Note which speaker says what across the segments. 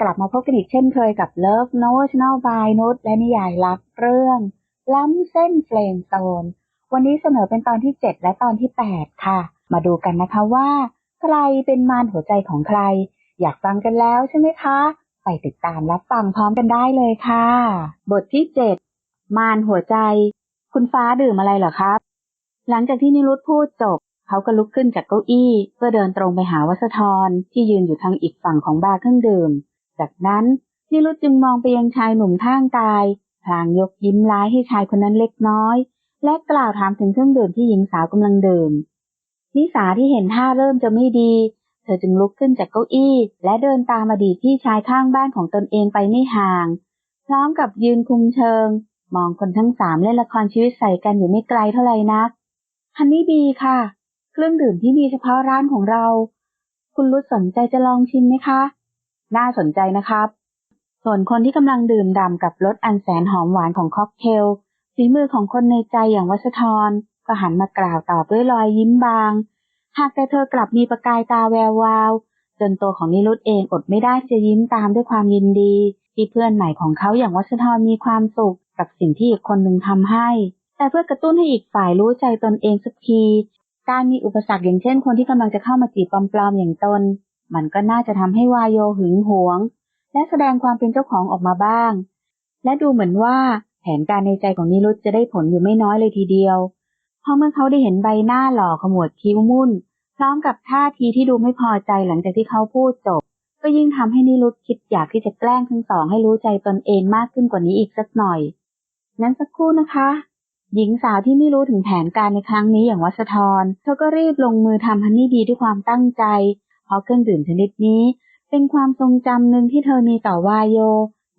Speaker 1: กลับมาพบกันอีกเช่นเคยกับ Love Notional by นุชและนิยายรักเรื่อง ล้ำเส้นเฟลมโซนวันนี้เสนอเป็นตอนที่ 7 และตอนที่ 8 ค่ะ มาดูกันนะคะว่า ใครเป็นมารหัวใจของใคร อยากฟังกันแล้วใช่ไหมคะ ไปติดตามรับฟังพร้อมกันได้เลยค่ะ บทที่ 7 มารหัวใจ คุณฟ้าดื่มอะไรเหรอครับ หลังจากที่นิรุตพูดจบเขาก็ลุกขึ้นจากเก้าอี้ เพื่อเดินตรงไปหาวัสธรที่ยืนอยู่ทางอีกฝั่งของบาร์เครื่องดื่ม จากนั้นนิรุตจึงมองไปยังชายหนุ่มข้างกาย พลางยกยิ้มร้ายให้ชายคนนั้นเล็กน้อย และกล่าวถามถึงเครื่องดื่มที่หญิงสาวกำลังดื่ม นิสาที่เห็นท่าเริ่มจะไม่ดี เธอจึงลุกขึ้นจากเก้าอี้ และเดินตามอดีตที่ชายข้างบ้านของตนเองไปไม่ห่าง พร้อมกับยืนคุมเชิง มองคนทั้งสามเล่นละครชีวิตใส่กันอยู่ไม่ไกลเท่าไหร่นักฮันนี่บีค่ะ เครื่องดื่มที่มีเฉพาะร้านของเรา คุณรุดสนใจจะลองชิมไหมคะ น่าสนใจนะครับ ส่วนคนที่กำลังดื่มด่ำกับรสอันแสนหอมหวานของค็อกเทลฝีมือของคนในใจอย่างวัชทรก็หันมากล่าวตอบด้วยรอยยิ้มบาง หากแต่เธอกลับมีประกายตาแวววาวจนตัวของนิรุตเองอดไม่ได้จะยิ้มตามด้วยความยินดี ที่เพื่อนใหม่ของเขาอย่างวัชทรมีความสุข กับสิ่งที่อีกคนหนึ่งทำให้ แต่เพื่อกระตุ้นให้อีกฝ่ายรู้ใจตนเองสักที การมีอุปสรรคอย่างเช่นคนที่กำลังจะเข้ามาจีบปลอมๆอย่างตน มันก็น่าจะทำให้วายโยหึงหวง และแสดงความเป็นเจ้าของออกมาบ้าง และดูเหมือนว่าแผนการในใจของนิรุตจะได้ผลอยู่ไม่น้อยเลยทีเดียว เพราะเมื่อเขาได้เห็นใบหน้าหล่อขมวดคิ้วมุ่น พร้อมกับท่าทีที่ดูไม่พอใจหลังจากที่เขาพูดจบ ก็ยิ่งทำให้นิรุตคิดอยากที่จะแกล้งทั้งสองให้รู้ใจตนเองมากขึ้นกว่านี้อีกสักหน่อย นั้นสักครู่นะคะ หญิงสาวที่ไม่รู้ถึงแผนการในครั้งนี้อย่างวัชทรเธอก็รีบลงมือทำฮันนี่บีด้วยความตั้งใจ เพราะเครื่องดื่มชนิดนี้ เป็นความทรงจำหนึ่งที่เธอมีต่อวายโย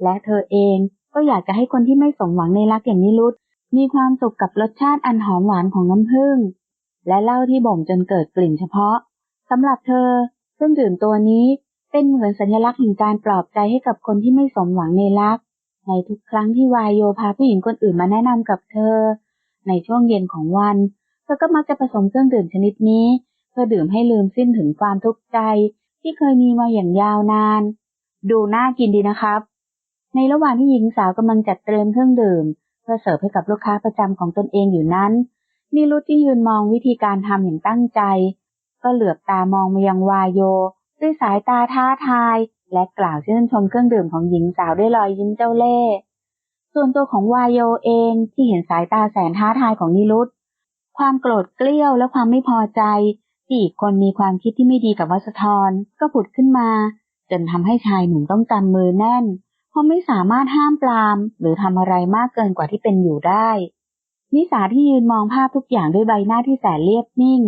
Speaker 1: และเธอเองก็อยากจะให้คนที่ไม่สมหวังในรักอย่างนิรุตมีความสุขกับรสชาติอันหอมหวานของน้ำผึ้งและเหล้าที่บ่มจนเกิดกลิ่นเฉพาะสำหรับเธอเครื่องดื่มตัวนี้เป็นเหมือนสัญลักษณ์แห่งการปลอบใจให้กับคนที่ไม่สมหวังในรัก ในทุกครั้งที่วายโยพาผู้หญิงคนอื่นมาแนะนำกับเธอ ในช่วงเย็นของวัน เธอก็มักจะผสมเครื่องดื่มชนิดนี้ พื่อดื่มให้ลืมสิ้นถึงความทุกข์ใจที่เคยมีมาอย่างยาวนาน ดูน่ากินดีนะครับ ในระหว่างที่หญิงสาวกำลังจัดเตรียมเครื่องดื่ม เพื่อเสิร์ฟให้กับลูกค้าประจำของตนเองอยู่นั้นนิรุตที่ยืนมองวิธีการทำอย่างตั้งใจ ก็เหลือบตามองมายังวายโย ด้วยสายตาท้าทาย และกล่าวชื่นชมเครื่องดื่มของหญิงสาวด้วยรอยยิ้มเจ้าเล่ห์ส่วนตัวของวายโยเองที่เห็นสายตาแสนท้าทายของนิรุตความโกรธเกลี้ยวและความไม่พอใจ ที่อีกคนมีความคิดที่ไม่ดีกับวัสธรก็ผุดขึ้นมา จนทำให้ชายหนุ่มต้องกำมือแน่น เพราะไม่สามารถห้ามปราม หรือทำอะไรมากเกินกว่าที่เป็นอยู่ได้ นิสาที่ยืนมองภาพทุกอย่างด้วยใบหน้าที่แสนเรียบนิ่ง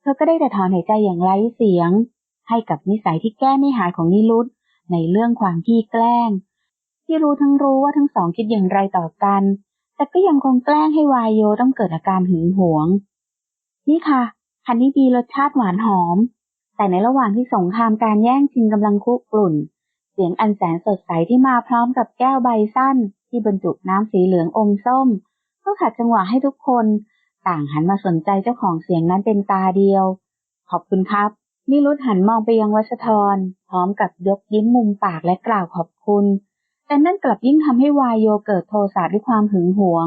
Speaker 1: เธอก็ได้แต่ถอนหายใจอย่างไร้เสียง ให้กับนิสัยที่แก้ไม่หายของนิรุตในเรื่องความขี้แกล้ง ที่รู้ทั้งรู้ว่าทั้งสองคิดอย่างไรต่อกัน แต่ก็ยังคงแกล้งให้วายโยต้องเกิดอาการหึงหวง นี่ค่ะ ฮันนี่บีรสชาติหวานหอม แต่ในระหว่างที่สงครามการแย่งชิงกำลังคุกรุ่น เสียงอันแสนสดใสที่มาพร้อมกับแก้วใบสั้น ที่บรรจุน้ำสีเหลืองอมส้ม ก็ขัดจังหวะให้ทุกคน ต่างหันมาสนใจเจ้าของเสียงนั้นเป็นตาเดียว ขอบคุณครับนิรุตหันมองไปยังวัชทร พร้อมกับยกยิ้มมุมปากและกล่าวขอบคุณ แต่นั่นกลับยิ่งทำให้วายโยเกิดโทสะด้วยความหึงหวง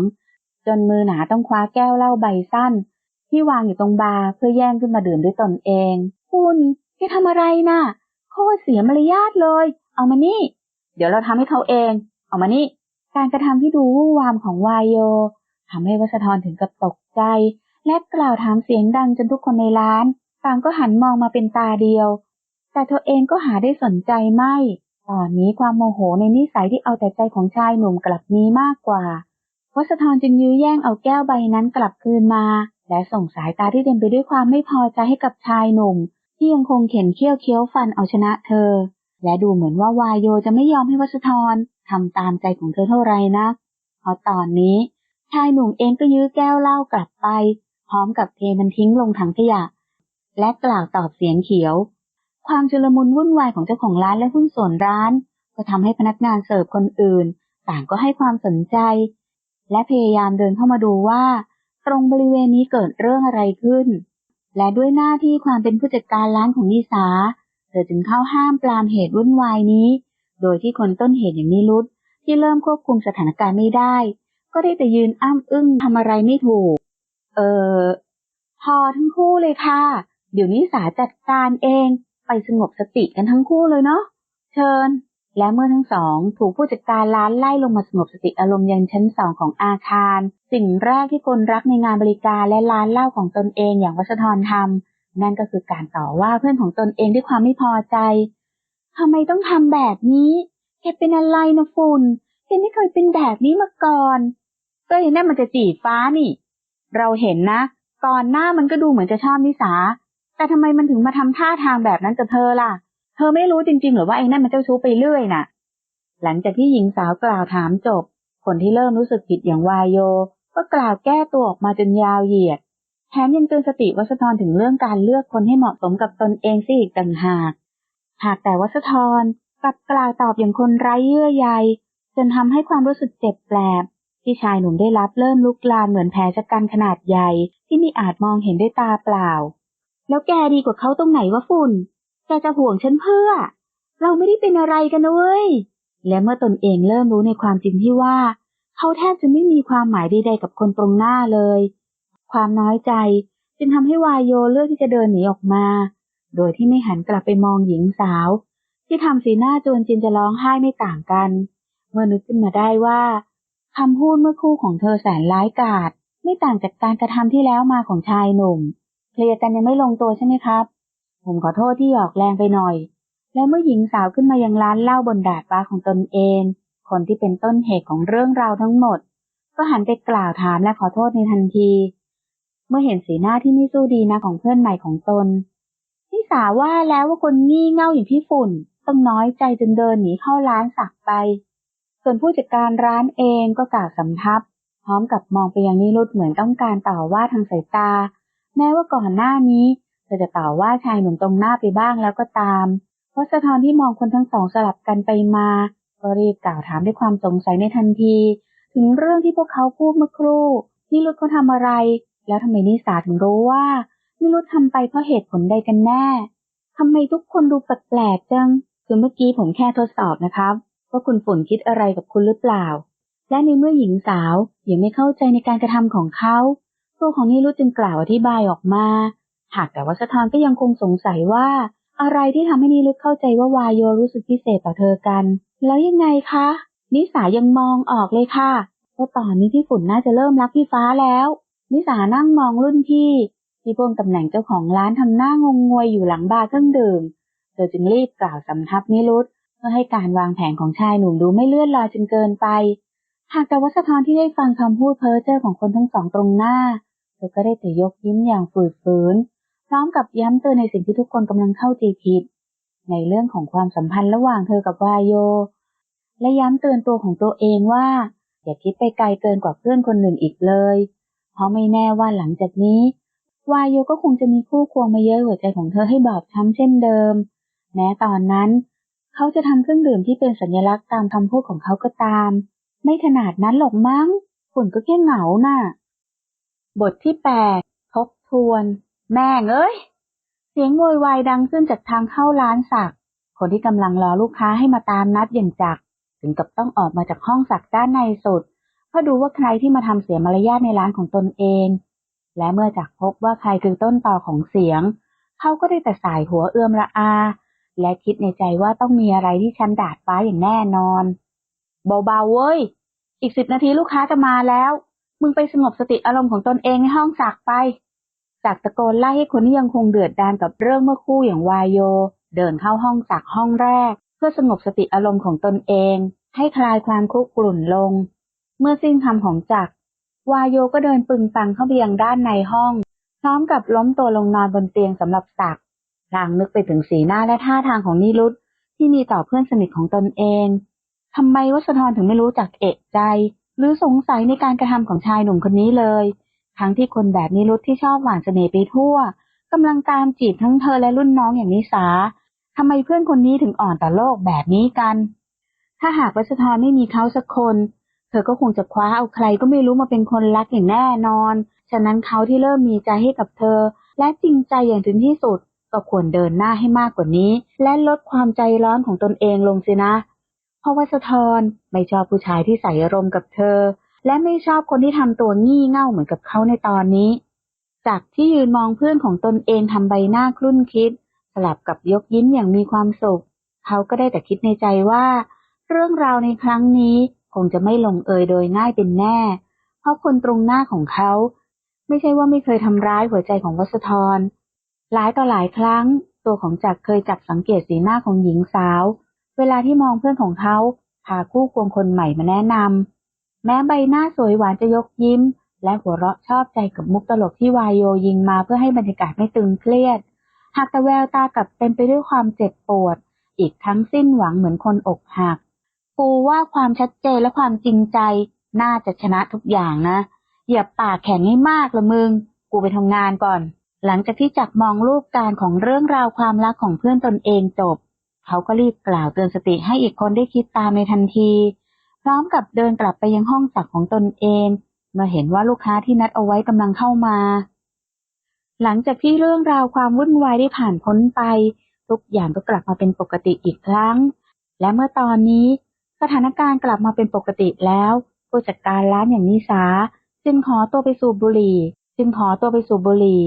Speaker 1: จนมือหนาต้องคว้าแก้วเหล้าใบสั้น ที่วางอยู่ตรงบาร์เพื่อแย่งขึ้นมาดื่มด้วยตนเอง คุณแกทำอะไรนะ่ะโคตรเสียมารยาทเลย เอามานี่ เดี๋ยวเราทำให้เขาเอง เอามานี่ การกระทำที่ดูวู่วามของวายโยทำให้วัชทรถึงกับตกใจ และกล่าวถามเสียงดังจนทุกคนในร้านต่างก็หันมองมาเป็นตาเดียว แต่เธอเองก็หาได้สนใจไม่ ตอนนี้ความโมโหในนิสัยที่เอาแต่ใจของชายหนุ่มกลับมีมากกว่า วัชทรจึงยื้อแย่งเอาแก้วใบนั้นกลับคืนมา และส่งสายตาที่เต็มไปด้วยความไม่พอใจให้กับชายหนุ่ม ที่ยังคงเข็นเคี้ยวเคี้ยวฟันเอาชนะเธอ และดูเหมือนว่าวายโยจะไม่ยอมให้วัชทรทำตามใจของเธอเท่าไรนักเพราะตอนนี้ ชายหนุ่มเองก็ยื้อแก้วเหล้ากลับไป พร้อมกับเทมันทิ้งลงถังขยะ และกล่าวตอบเสียงเขียว ความชุลมุนวุ่นวายของเจ้าของร้านและหุ้นส่วนร้าน ก็ทำให้พนักงานเสิร์ฟคนอื่น ต่างก็ให้ความสนใจ และพยายามเดินเข้ามาดูว่า ตรงบริเวณนี้เกิดเรื่องอะไรขึ้น และด้วยหน้าที่ความเป็นผู้จัดการร้านของนิสา เธอจึงเข้าห้ามปรามเหตุวุ่นวายนี้ โดยที่คนต้นเหตุอย่างนิรุตที่เริ่มควบคุมสถานการณ์ไม่ได้ ก็ได้แต่ยืนอ้ำอึ้งทำอะไรไม่ถูก เออพอทั้งคู่เลยค่ะ เดี๋ยวนี้สาจัดการเอง ไปสงบสติกันทั้งคู่เลยเนาะ เชิญ และเมื่อทั้งสองถูกผู้จัดการร้านไล่ลงมาสงบสติอารมณ์ยังชั้นสองของอาคาร สิ่งแรกที่คนรักในงานบริการและร้านเหล้าของตนเองอย่างวัชธรทำนั่นก็คือการต่อว่าเพื่อนของตนเองด้วยความไม่พอใจทำไมต้องทำแบบนี้แกเป็นอะไรนะฝุ่นแกไม่เคยเป็นแบบนี้มาก่อนก็เห็นนั่นมันจะจีบฟ้านี่ เราเห็นนะก่อนหน้ามันก็ดูเหมือนจะชอบนิสา แต่ทำไมมันถึงมาทำท่าทางแบบนั้นกับเธอล่ะ เธอไม่รู้จริงๆหรือว่าไอ้นั่นมันเจ้าชู้ไปเรื่อยน่ะ หลังจากที่หญิงสาวกล่าวถามจบ คนที่เริ่มรู้สึกผิดอย่างวายโย ก็กล่าวแก้ตัวออกมาจนยาวเหยียด แถมยังเตือนสติวัสธรถึงเรื่องการเลือกคนให้เหมาะสมกับตนเองซิอีกต่างหาก หากแต่วัสธรกลับกล่าวตอบอย่างคนไร้เยื่อใยจนทำให้ความรู้สึกเจ็บแปลบที่ชายหนุ่มได้รับเริ่มลุกลามเหมือนแผลชะกันขนาดใหญ่ที่มีอาจมองเห็นด้วยตาเปล่า แล้วแกดีกว่าเขาตรงไหนวะฝุ่น แกจะห่วงฉันเพื่อ เราไม่ได้เป็นอะไรกันเว้ย และเมื่อตนเองเริ่มรู้ในความจริงที่ว่า เขาแทบจะไม่มีความหมายใดๆกับคนตรงหน้าเลย ความน้อยใจจึงทำให้วายโยเลือกที่จะเดินหนีออกมา โดยที่ไม่หันกลับไปมองหญิงสาว ที่ทำสีหน้าจวนจินจะร้องไห้ไม่ต่างกัน เมื่อนึกขึ้นมาได้ว่าคำพูดเมื่อคู่ของเธอแสนร้ายกาจไม่ต่างจากการกระทำที่แล้วมาของชายหนุ่มเคลียร์กันยังไม่ลงตัวใช่ไหมครับ ผมขอโทษที่หยอกแรงไปหน่อย และเมื่อหญิงสาวขึ้นมายังร้านเหล้าบนดาดฟ้าของตนเอง คนที่เป็นต้นเหตุของเรื่องราวทั้งหมด ก็หันไปกล่าวถามและขอโทษในทันที เมื่อเห็นสีหน้าที่ไม่สู้ดีนะของเพื่อนใหม่ของตนนิสาว่าแล้วว่าคนงี่เง่าอย่างพี่ฝุ่นต้องน้อยใจจนเดินหนีเข้าร้านสักไป ส่วนผู้จัดการร้านเองก็กล่าวสำทับ พร้อมกับมองไปยังนิรุตเหมือนต้องการต่อว่าทางสายตา แม้ว่าก่อนหน้านี้ เธอจะต่อว่าชายหนุ่มตรงหน้าไปบ้างแล้วก็ตามวัสะทอนที่มองคนทั้งสองสลับกันไปมา ก็รีบกล่าวถามด้วยความสงสัยในทันที ถึงเรื่องที่พวกเขาพูดเมื่อครู่นิรุตเขาทำอะไร แล้วทำไมนิสาถึงรู้ว่านิรุตทำไปเพราะเหตุผลใดกันแน่ทำไมทุกคนดูแปลกๆจังคือเมื่อกี้ผมแค่ทดสอบนะครับว่าคุณฝนคิดอะไรกับคุณหรือเปล่า และในเมื่อหญิงสาวยังไม่เข้าใจในการกระทำของเขาตัวของนิรุตจึงกล่าวอธิบายออกมา หากแต่วัสะทอนก็ยังคงสงสัยว่า อะไรที่ทำให้นิรุตเข้าใจว่าวายโยรู้สึกพิเศษต่อเธอกัน แล้วยังไงคะ นิสายังมองออกเลยค่ะว่าตอนนี้พี่ฝุ่นน่าจะเริ่มรักพี่ฟ้าแล้ว นิสานั่งมองรุ่นพี่ที่พ่วงตำแหน่งเจ้าของร้านทำหน้างงงวยอยู่หลังบาร์เครื่องดื่ม เธอจึงรีบกล่าวสำทับนิรุตเพื่อให้การวางแผนของชายหนุ่มดูไม่เลื่อนลอยจนเกินไป หากแต่วัสทรที่ได้ฟังคำพูดเพ้อเจ้อของคนทั้งสองตรงหน้า เธอก็ได้แต่ยกยิ้มอย่างฝืดฝืน พร้อมกับย้ำเตือนในสิ่งที่ทุกคนกำลังเข้าใจผิด ในเรื่องของความสัมพันธ์ระหว่างเธอกับวายโย และย้ำเตือนตัวของตัวเองว่า อย่าคิดไปไกลเกินกว่าเพื่อนคนหนึ่งอีกเลย เพราะไม่แน่ว่าหลังจากนี้วายโยก็คงจะมีคู่ควงมาเยอะหัวใจของเธอให้บอบช้ำเช่นเดิม แม้ตอนนั้น เขาจะทำเครื่องดื่มที่เป็นสัญลักษณ์ตามคำพูดของเขาก็ตาม ไม่ขนาดนั้นหรอกมั้งฝุ่นก็แค่เหงาน่ะ บทที่แปดทบทวน แม่งเอ้ย เสียงโวยวายดังขึ้นจากทางเข้าร้านสัก คนที่กำลังรอลูกค้าให้มาตามนัดอย่างจัก ถึงกับต้องออกมาจากห้องสักด้านในสุด เพื่อดูว่าใครที่มาทำเสียมารยาทในร้านของตนเอง และเมื่อจักพบว่าใครคือต้นต่อของเสียง เขาก็ได้แต่สายหัวเอื้อมระอา และคิดในใจว่าต้องมีอะไรที่ชั้นดาดฟ้าอย่างแน่นอน เบาๆเว้ย อีกสิบนาทีลูกค้าจะมาแล้ว มึงไปสงบสติอารมณ์ของตนเองในห้องสักไป สักตะโกนไล่ให้คนที่ยังคงเดือดดานกับเรื่องเมื่อคู่อย่างวายโย เดินเข้าห้องสักห้องแรก เพื่อสงบสติอารมณ์ของตนเอง ให้คลายความคุกรุ่นลง เมื่อสิ้นคำของจักรวายโยก็เดินปึงปังเข้าไปยังด้านในห้อง พร้อมกับล้มตัวลงนอนบนเตียงสำหรับสักพลางนึกไปถึงสีหน้าและท่าทางของนิรุตที่มีต่อเพื่อนสนิทของตนเองทำไมวัชรถึงไม่รู้จักเอกใจ หรือสงสัยในการกระทำของชายหนุ่มคนนี้เลย ทั้งที่คนแบบนิรุตที่ชอบหวานเสน่ห์ไปทั่วกำลังตามจีบทั้งเธอและรุ่นน้องอย่างนิสาทำไมเพื่อนคนนี้ถึงอ่อนต่อโลกแบบนี้กัน ถ้าหากวัชรไม่มีเขาสักคน เธอก็คงจะคว้าเอาใครก็ไม่รู้มาเป็นคนรักอย่างแน่นอน ฉะนั้นเขาที่เริ่มมีใจให้กับเธอ และจริงใจอย่างถึงที่สุด ก็ควรเดินหน้าให้มากกว่านี้ และลดความใจร้อนของตนเองลงสินะ เพราะว่าสะทรไม่ชอบผู้ชายที่ใส่อารมณ์กับเธอ และไม่ชอบคนที่ทำตัวงี่เง่าเหมือนกับเขาในตอนนี้ จากที่ยืนมองเพื่อนของตนเองทำใบหน้าคลุ่นคิด สลับกับยกยิ้มอย่างมีความสุข เขาก็ได้แต่คิดในใจว่า เรื่องราวในครั้งนี้คงจะไม่ลงเอยโดยง่ายเป็นแน่ เพราะคนตรงหน้าของเขา ไม่ใช่ว่าไม่เคยทำร้ายหัวใจของวัสธรหลายต่อหลายครั้ง ตัวของจักรเคยจับสังเกตสีหน้าของหญิงสาว เวลาที่มองเพื่อนของเขาพาคู่ควงคนใหม่มาแนะนำ แม้ใบหน้าสวยหวานจะยกยิ้ม และหัวเราะชอบใจกับมุกตลกที่วายโยยิงมาเพื่อให้บรรยากาศไม่ตึงเครียด หากแต่แววตากลับเต็มไปด้วยความเจ็บปวด อีกทั้งสิ้นหวังเหมือนคนอกหักกูว่าความชัดเจนและความจริงใจน่าจะชนะทุกอย่างนะอย่าปากแข็งให้มากละมึง กูไปทำงานก่อน หลังจากที่จักมองรูปการของเรื่องราวความรักของเพื่อนตนเองจบ เขาก็รีบกล่าวเตือนสติให้อีกคนได้คิดตามในทันที พร้อมกับเดินกลับไปยังห้องจักของตนเอง เมื่อเห็นว่าลูกค้าที่นัดเอาไว้กำลังเข้ามา หลังจากที่เรื่องราวความวุ่นวายได้ผ่านพ้นไป ทุกอย่างก็กลับมาเป็นปกติอีกครั้ง และเมื่อตอนนี้ สถานการณ์กลับมาเป็นปกติแล้ว ผู้จัดการร้านอย่างนิสาจึงขอตัวไปสูบบุหรี่ จึงขอตัวไปสูบบุหรี่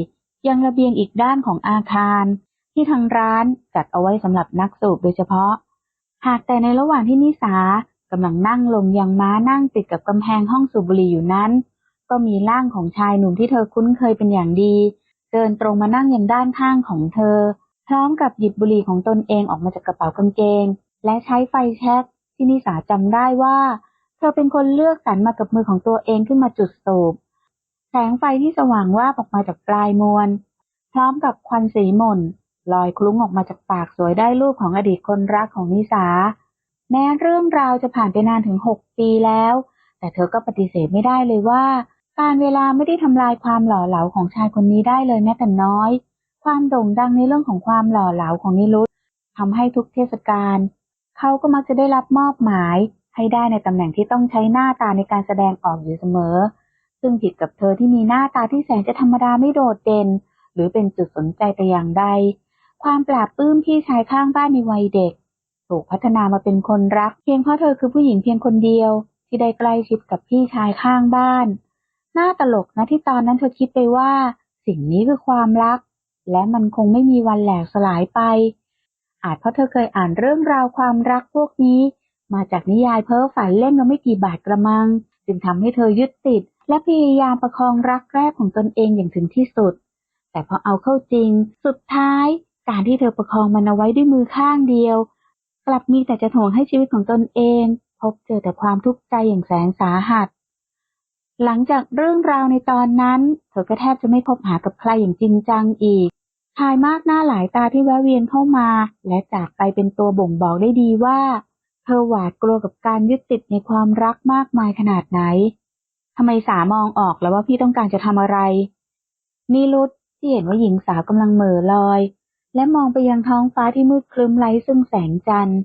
Speaker 1: ยังระเบียงอีกด้านของอาคาร ที่ทางร้านจัดเอาไว้สำหรับนักสูบโดยเฉพาะ หากแต่ในระหว่างที่นิสา กำลังนั่งลงยังม้านั่งติดกับกำแพงห้องสูบบุหรี่อยู่นั้น ก็มีร่างของชายหนุ่มที่เธอคุ้นเคยเป็นอย่างดี เดินตรงมานั่งยังด้านข้างของเธอ พร้อมกับหยิบบุหรี่ของตนเองออกมาจากกระเป๋ากางเกง และใช้ไฟแช็กที่นิสาจำได้ว่า เธอเป็นคนเลือกสรรมากับมือของตัวเองขึ้นมาจุดสูบแสงไฟที่สว่างว่าออกมาจากปลายมวน พร้อมกับควันสีหม่นลอยคลุ้งออกมาจากปากสวยได้รูปของอดีตคนรักของนิสา แม้เรื่องราวจะผ่านไปนานถึงหกปีแล้ว แต่เธอก็ปฏิเสธไม่ได้เลยว่า การเวลาไม่ได้ทำลายความหล่อเหลาของชายคนนี้ได้เลยแม้แต่น้อย ความโด่งดังในเรื่องของความหล่อเหลาของนิรุตทำให้ทุกเทศกาลเขาก็มักจะได้รับมอบหมายให้ได้ในตำแหน่งที่ต้องใช้หน้าตาในการแสดงออกอยู่เสมอ ซึ่งผิดกับเธอที่มีหน้าตาที่แสนจะธรรมดาไม่โดดเด่น หรือเป็นจุดสนใจแต่อย่างใด ความปราบปลื้มพี่ชายข้างบ้านในวัยเด็ก ถูกพัฒนามาเป็นคนรัก เพียงเพราะเธอคือผู้หญิงเพียงคนเดียว ที่ได้ใกล้ชิดกับพี่ชายข้างบ้าน น่าตลกนะที่ตอนนั้นเธอคิดไปว่า สิ่งนี้คือความรัก และมันคงไม่มีวันแหลกสลายไป อาจเพราะเธอเคยอ่านเรื่องราวความรักพวกนี้ มาจากนิยายเพ้อฝันเล่มละไม่กี่บาทกระมัง จึงทำให้เธอยึดติด และพยายามประคองรักแรกของตนเองอย่างถึงที่สุด แต่พอเอาเข้าจริง สุดท้าย การที่เธอประคองมันเอาไว้ด้วยมือข้างเดียว กลับมีแต่จะถ่วงให้ชีวิตของตนเอง พบเจอแต่ความทุกข์ใจอย่างแสนสาหัส หลังจากเรื่องราวในตอนนั้น เธอก็แทบจะไม่พบหากับใครอย่างจริงจังอีกชายมากหน้าหลายตาที่แวะเวียนเข้ามา และจากไปเป็นตัวบ่งบอกได้ดีว่า เธอหวาดกลัวกับการยึดติดในความรักมากมายขนาดไหนทำไมสามองออกแล้วว่าพี่ต้องการจะทำอะไรนิรุตที่เห็นว่าหญิงสาวกำลังเหม่อลอย และมองไปยังท้องฟ้าที่มืดครึ้มไร้ซึ่งแสงจันทร์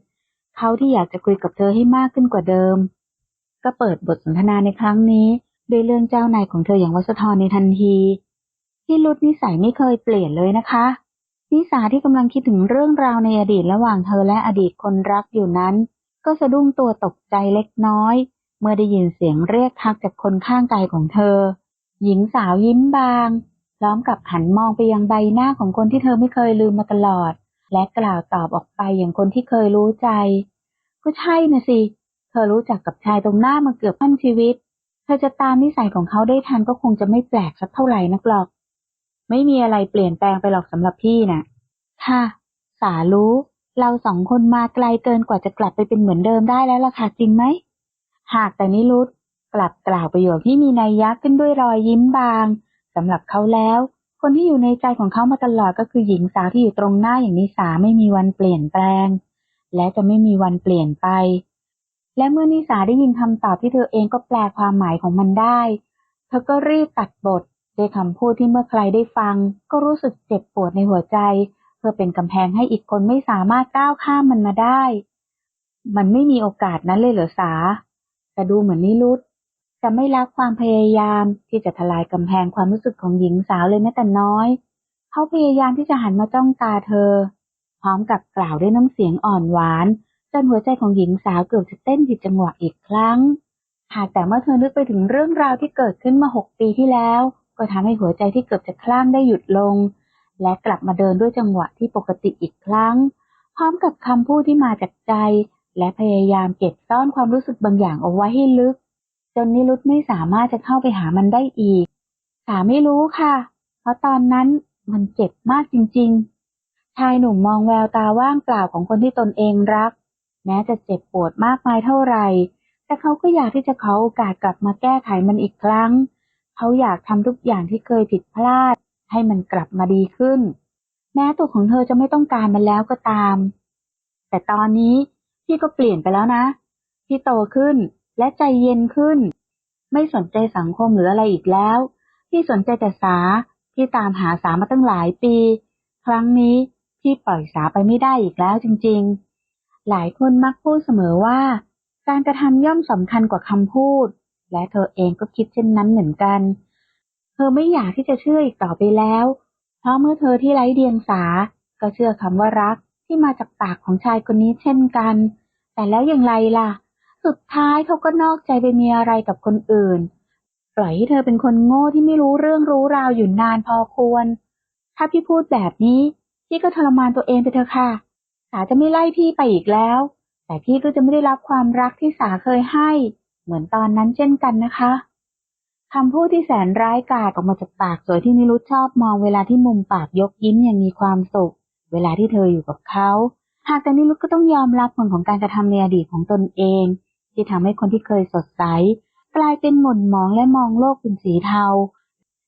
Speaker 1: เขาที่อยากจะคุยกับเธอให้มากขึ้นกว่าเดิม ก็เปิดบทสนทนาในครั้งนี้ด้วยเรื่องเจ้านายของเธออย่างวัสธรในทันทีพี่รุดนิสัยไม่เคยเปลี่ยนเลยนะคะ นิสาที่กำลังคิดถึงเรื่องราวในอดีตระหว่างเธอและอดีตคนรักอยู่นั้น ก็สะดุ้งตัวตกใจเล็กน้อย เมื่อได้ยินเสียงเรียกทักจากคนข้างกายของเธอ หญิงสาวยิ้มบาง ร้อมกับหันมองไปยังใบหน้าของคนที่เธอไม่เคยลืมมาตลอด และกล่าวตอบออกไปอย่างคนที่เคยรู้ใจ ก็ใช่นะสิ เธอรู้จักกับชายตรงหน้ามาเกือบทั้งชีวิต เธอจะตามนิสัยของเขาได้ทันก็คงจะไม่แปลกสักเท่าไหร่นักหรอก ไม่มีอะไรเปลี่ยนแปลงไปหรอกสำหรับพี่นะ่ะ ค่ะ สารู้ เราสองคนมาไกลเกินกว่าจะกลับไปเป็นเหมือนเดิมได้แล้วล่ะค่ะจริงไหม หากแต่นิรุตกลับกล่าวประโยคที่มีนัยยะขึ้นด้วยรอยยิ้มบาง สำหรับเขาแล้ว คนที่อยู่ในใจของเขามาตลอดก็คือหญิงสาวที่อยู่ตรงหน้าอย่างนิสาไม่มีวันเปลี่ยนแปลง และจะไม่มีวันเปลี่ยนไป และเมื่อนิสาได้ยินคำตอบที่เธอเองก็แปลความหมายของมันได้ เธอก็รีบตัดบทด้วยคำพูดที่เมื่อใครได้ฟัง ก็รู้สึกเจ็บปวดในหัวใจ เพื่อเป็นกำแพงให้อีกคนไม่สามารถก้าวข้ามมันมาได้ มันไม่มีโอกาสนั้นเลยเหรอสา แต่ดูเหมือนนิรุต จะไม่รักความพยายามที่จะทลายกำแพงความรู้สึกของหญิงสาวเลยแม้แต่น้อย เขาพยายามที่จะหันมาจ้องตาเธอ พร้อมกับกล่าวด้วยน้ำเสียงอ่อนหวาน จนหัวใจของหญิงสาวเกือบจะเต้นผิดจังหวะอีกครั้ง หากแต่เมื่อเธอนึกไปถึงเรื่องราวที่เกิดขึ้นมาหกปีที่แล้ว ก็ทำให้หัวใจที่เกือบจะคลั่งได้หยุดลง และกลับมาเดินด้วยจังหวะที่ปกติอีกครั้ง พร้อมกับคำพูดที่มาจากใจ และพยายามเก็บซ่อนความรู้สึกบางอย่างเอาไว้ให้ลึก จนนิรุตไม่สามารถจะเข้าไปหามันได้อีกสาไม่รู้ค่ะ เพราะตอนนั้นมันเจ็บมากจริง ๆ ชายหนุ่มมองแววตาว่างเปล่าของคนที่ตนเองรัก แม้จะเจ็บปวดมากมายเท่าไหร่ แต่เขาก็อยากที่จะขอโอกาสกลับมาแก้ไขมันอีกครั้ง เขาอยากทำทุกอย่างที่เคยผิดพลาด ให้มันกลับมาดีขึ้น แม้ตัวของเธอจะไม่ต้องการมันแล้วก็ตาม แต่ตอนนี้พี่ก็เปลี่ยนไปแล้วนะ พี่โตขึ้น และใจเย็นขึ้น ไม่สนใจสังคมหรืออะไรอีกแล้ว พี่สนใจแต่สา พี่ตามหาสามาตั้งหลายปี ครั้งนี้พี่ปล่อยสาไปไม่ได้อีกแล้วจริง ๆ หลายคนมักพูดเสมอว่า การกระทำย่อมสำคัญกว่าคำพูด และเธอเองก็คิดเช่นนั้นเหมือนกัน เธอไม่อยากที่จะเชื่ออีกต่อไปแล้ว เพราะเมื่อเธอที่ไร้เดียงสา ก็เชื่อคำว่ารักที่มาจากปากของชายคนนี้เช่นกัน แต่แล้วอย่างไรล่ะ สุดท้ายเขาก็นอกใจไปมีอะไรกับคนอื่น ปล่อยให้เธอเป็นคนโง่ที่ไม่รู้เรื่องรู้ราวอยู่นานพอควร ถ้าพี่พูดแบบนี้ พี่ก็ทรมานตัวเองไปเถอะค่ะ สาจะไม่ไล่พี่ไปอีกแล้ว แต่พี่ก็จะไม่ได้รับความรักที่สาเคยให้ เหมือนตอนนั้นเช่นกันนะคะคำพูดที่แสนร้ายกาจออกมาจากปากสวยที่นิรุธชอบมองเวลาที่มุมปากยกยิ้มอย่างมีความสุข เวลาที่เธออยู่กับเขา หากแต่นิรุธก็ต้องยอมรับผลของการกระทำในอดีตของตนเอง ที่ทำให้คนที่เคยสดใส กลายเป็นหม่นหมองและมองโลกเป็นสีเทา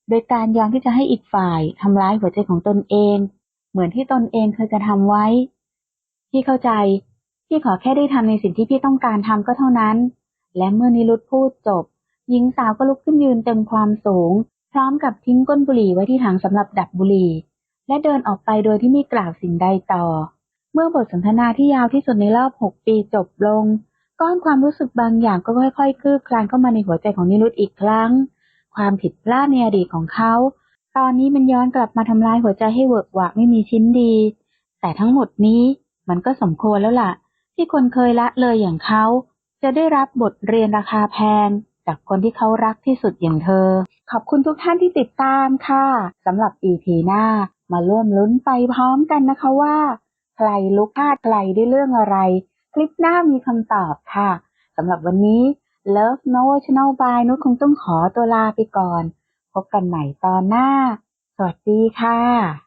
Speaker 1: โดยการยอมที่จะให้อีกฝ่ายทำร้ายหัวใจของตนเอง เหมือนที่ตนเองเคยกระทำไว้ พี่เข้าใจ พี่ขอแค่ได้ทำในสิ่งที่พี่ต้องการทำก็เท่านั้น และเมื่อนิรุธพูดจบ หญิงสาวก็ลุกขึ้นยืนเต็มความสูง พร้อมกับทิ้งก้นบุหรี่ไว้ที่ถังสำหรับดับบุหรี่ และเดินออกไปโดยที่ไม่กล่าวสิ่งใดต่อ เมื่อบทสนทนาที่ยาวที่สุดในรอบหกปีจบลง ก้อนความรู้สึกบางอย่างก็ค่อยๆคืบคลานเข้ามาในหัวใจของนิรุตอีกครั้ง ความผิดพลาดในอดีตของเขา ตอนนี้มันย้อนกลับมาทำลายหัวใจให้เวิร์กวะไม่มีชิ้นดี แต่ทั้งหมดนี้มันก็สมควรแล้วล่ะ ที่คนเคยละเลยอย่างเขา จะได้รับบทเรียนราคาแพง จากคนที่เขารักที่สุดอย่างเธอ ขอบคุณทุกท่านที่ติดตามค่ะสำหรับ EP หน้า มาร่วมลุ้นไปพร้อมกันนะคะว่า ใครลุกพลาดใครได้เรื่องอะไร คลิปหน้ามีคำตอบค่ะสำหรับวันนี้ Love No Channel by นุชคงต้องขอตัวลาไปก่อน พบกันใหม่ตอนหน้า สวัสดีค่ะ